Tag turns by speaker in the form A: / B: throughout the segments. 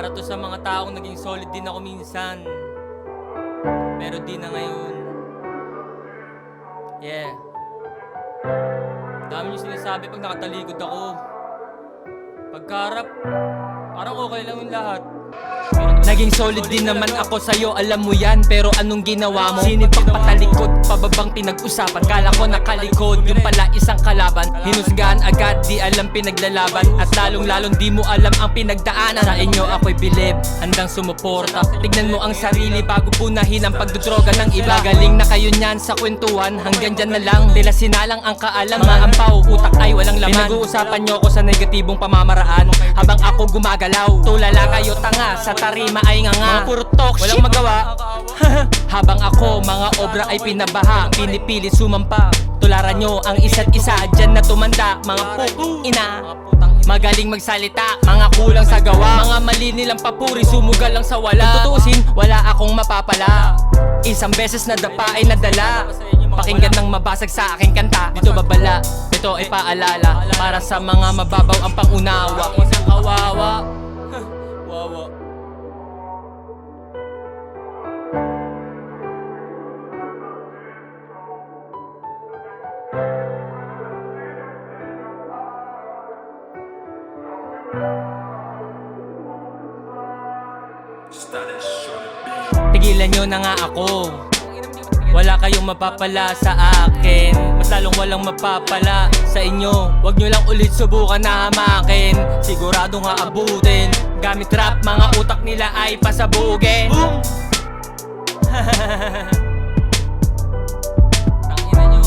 A: Para to sa mga taong naging solid din ako minsan. Pero di na ngayon. Yeah. Dami yung sinasabi pag nakatalikod ako. Pagkarap, parang okay lang yung lahat.
B: Naging solid din naman ako sa'yo, alam mo yan Pero anong ginawa mo? Sinipak patalikod, pababang pinag-usapan Kala ko nakalikod, yung pala isang kalaban. Hinusgahan agad, di alam pinaglalaban. At lalong lalong di mo alam ang pinagdaanan. Sa inyo ako'y bilib, handang sumuporta. Tignan mo ang sarili bago punahin ang pagdodroga ng iba. Galing na kayo niyan sa kwentuhan, hanggang dyan na lang. Tila sinalang ang kaalam, maampaw, utak ay walang laman. Pinag-uusapan nyo ko sa negatibong pamamaraan Habang ako gumagalaw, tulala kayo tanga Sa tarima ay nga nga, puro talk Walang magawa. Habang ako, mga obra ay pinabaha. Pinipilit sumampa Tularan nyo ang isa't isa. Dyan na tumanda, mga pupong ina. Magaling magsalita, mga kulang sa gawa. Mga mali nilang papuri, sumugal lang sa wala. Kung tutusin, wala akong mapapala. Isang beses na dapa ay nadala. Pakinggan ng mabasag sa aking kanta. Dito babala, ito ay paalala. Para sa mga mababaw ang pangunawa.
A: Isang kawawa.
B: Tigilan nyo na nga ako Wala kayong mapapala sa akin Mas lalong walang mapapala sa inyo Huwag nyo lang ulit subukan na hamakin Sigurado nga abutin Gamit rap, mga utak nila ay pasabugin Boom!
A: Tangina nyo.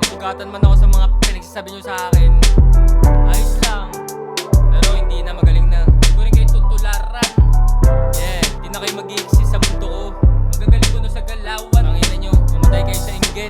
A: Nabugatan man ako sa mga pinagsasabi nyo sa akin.